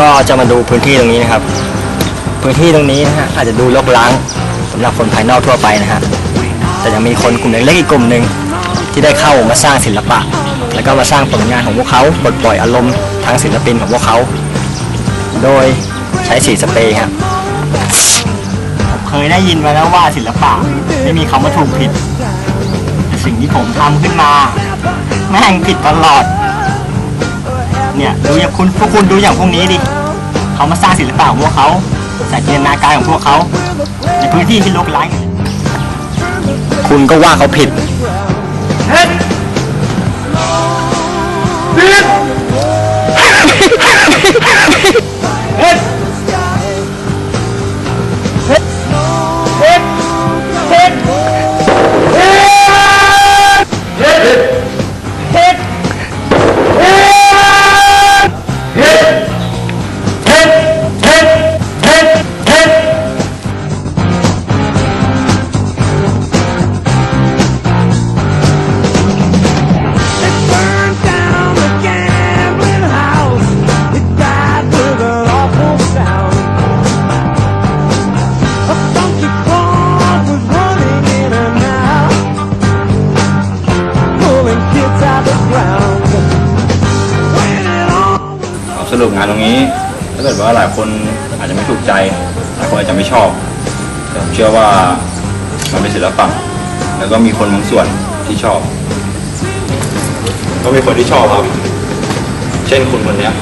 ก็จะมาดูพื้นที่ตรงนี้นะครับ พื้นที่ตรงนี้นะฮะอาจจะดูรกร้างสำหรับคนภายนอกทั่วไปนะฮะแต่ยังมีคนกลุ่มเล็กๆอีกกลุ่มหนึ่งที่ได้เข้ามาสร้างศิลปะ แล้วก็มาสร้างผลงานของพวกเขาปลดปล่อยอารมณ์ทางศิลปินของพวกเขา โดยใช้สีสเปรย์ครับผมเคยได้ยินมาแล้วว่าศิลปะไม่มีคำว่าถูกผิดแต่สิ่งที่ผมทำขึ้นมาแม่งผิดตลอด เนี่ยดูอย่างคุณพวกคุณดูอย่างพวกนี้ดิเขามาสร้างศิลปะของพวกเขาใส่จินตนาการของพวกเขาในพื้นที่ที่รกร้างคุณก็ว่าเขาผิด สรุปงานตรงนี้ถ้าเกิดว่าหลายคนอาจจะไม่ถูกใจหลายคนอาจจะไม่ชอบแต่ผมเชื่อว่ามันเป็นศิลปะแล้วก็มีคนบางส่วนที่ชอบ ก็มีคนที่ชอบครับ เช่นคุณคนเนี้ย